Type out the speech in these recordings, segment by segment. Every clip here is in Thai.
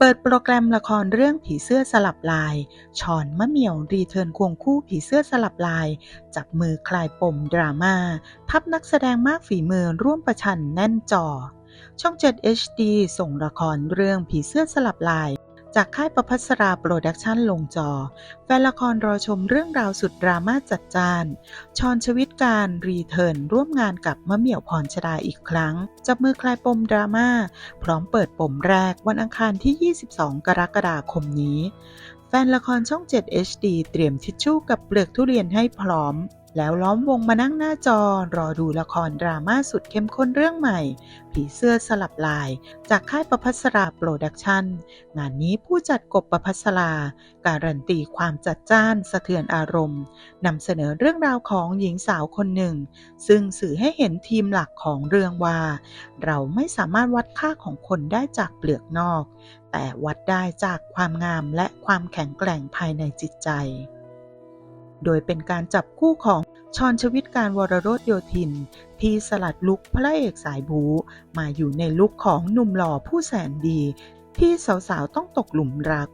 เปิดโปรแกรมละครเรื่องผีเสื้อสลับลาย ชอนมะเหมี่ยวรีเทิร์นควงคู่ผีเสื้อสลับลาย จับมือคลายปมดราม่าทับนักแสดงมากฝีมือร่วมประชันแน่นจอ ช่อง 7 HD ส่งละครเรื่องผีเสื้อสลับลาย จากค่ายประพัสราโปรดักชั่นลงจอ แฟนละครรอชมเรื่องราวสุดดราม่าจัดจ้านชอนชวิตการรีเทิร์นร่วมงานกับมะเหมี่ยวพรชดาอีกครั้ง จับมือคลายปมดราม่า พร้อมเปิดปมแรกวันอังคารที่ 22 กรกฎาคมนี้ แฟนละครช่อง 7 HD เตรียมทิชชู่กับเปลือกทุเรียนให้พร้อม แล้วล้อมวงมานั่งหน้าจอ รอดูละครดราม่าสุดเข้มข้นเรื่องใหม่ ผีเสื้อสลับลาย จากค่ายประพัสราโปรดักชั่น งานนี้ผู้จัดกบประพัสราการันตีความจัดจ้านสะเทือนอารมณ์นำเสนอเรื่องราวของหญิงสาวคนหนึ่ง ซึ่งสื่อให้เห็นทีมหลักของเรื่องว่า เราไม่สามารถวัดค่าของคนได้จากเปลือกนอก แต่วัดได้จากความงามและความแข็งแกร่งภายในจิตใจ โดยเป็นการจับคู่ของชอนชวิตการวรโรธโยธิน ที่สลัดลุกพระเอกสายบู มาอยู่ในลุกของหนุ่มหล่อผู้แสนดี ที่สาวๆต้องตกหลุมรัก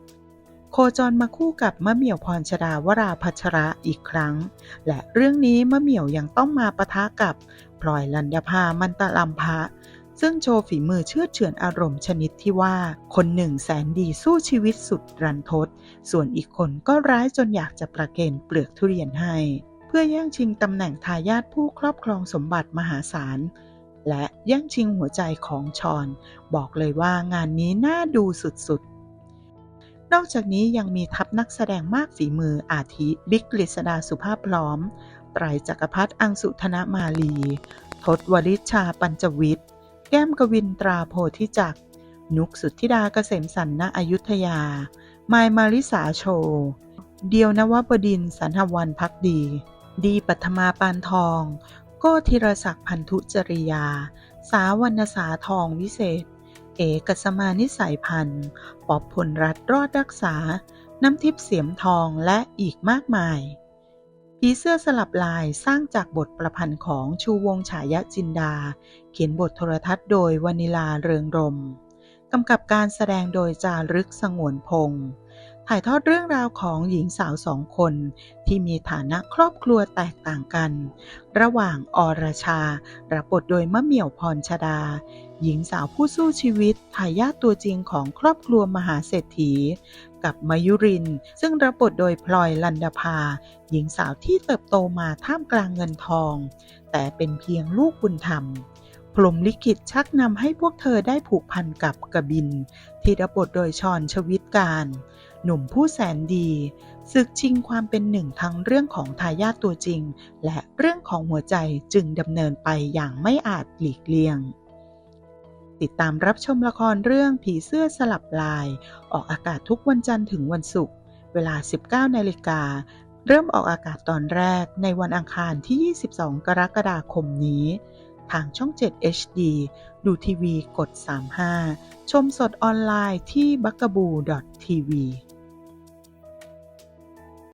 โคจรมาคู่กับมะเหมี่ยวพรชดาวราพัชระอีกครั้ง และเรื่องนี้มะเหมี่ยวยังต้องมาปะทะกับพลอยลัญญาภามันตะลัมพะ ซึ่งโชว์ฝีมือเชื่อเฉือนอารมณ์ชนิดที่ว่า คนหนึ่งแสนดีสู้ชีวิตสุดรันทด ส่วนอีกคนก็ร้ายจนอยากจะประเคนเปลือกทุเรียนให้ เพื่อแย่งชิงตำแหน่งทายาทผู้ครอบครองสมบัติมหาศาล และแย่งชิงหัวใจของชอน บอกเลยว่างานนี้น่าดูสุดๆนอกจากนี้ยังมีทัพนักแสดงมากฝีมืออาทิบิ๊กกฤษดาสุภาพพร้อม ไตรจักรพัฒน์อังสุธนมาลี ทศวริชาปัญจวิทย์ แก้มกวินตราโพธิจักรนุกสุทธิดาเกษมสันณอยุธยา มายมาริสาโช เดียวนวบดินสันหวันพักดี ดีปัทมาปานทอง โก้ธีรศักดิ์พันธุจริยา สาวรรณสาทองวิเศษ เอกัสมานิสัยพันธ์ปอบพลรัตน์รอดรักษา น้ำทิพย์เสียมทองและอีกมากมาย ผีเสื้อสลับลายสร้างจากบทประพันธ์ของชูวงศ์ฉายะจินดา เขียนบทโทรทัศน์โดยวานิลาเริงรมกำกับการแสดงโดยจารึกสงวนพงศ์ ถ่ายทอดเรื่องราวของหญิงสาวสองคน ที่มีฐานะครอบครัวแตกต่างกัน ระหว่างอรชา รับบทโดยมะเหมี่ยวพรชดา หญิงสาวผู้สู้ชีวิตทายาทตัวจริงของครอบครัวมหาเศรษฐี กับมายุริน ซึ่งรับบทโดยพลอยลันดาภา หญิงสาวที่เติบโตมาท่ามกลางเงินทอง แต่เป็นเพียงลูกบุญธรรม พรมลิขิตชักนำให้พวกเธอได้ผูกพันกับกบิน ที่รับบทโดยชอนชวิตการ หนุ่มผู้แสนดีศึกชิงความเป็นหนึ่งทั้งเรื่องของทายาทตัวจริง และเรื่องของหัวใจจึงดำเนินไปอย่างไม่อาจหลีกเลี่ยง ติดตามรับชมละครเรื่องผีเสื้อสลับลาย ออกอากาศทุกวันจันทร์ถึงวันศุกร์เวลา 19นาฬิกาเริ่มออกอากาศตอนแรกในวันอังคารที่ 22 กรกฎาคมนี้ ทางช่อง 7 HD ดูทีวีกด 35 ชมสดออนไลน์ที่ b u g a b o o TV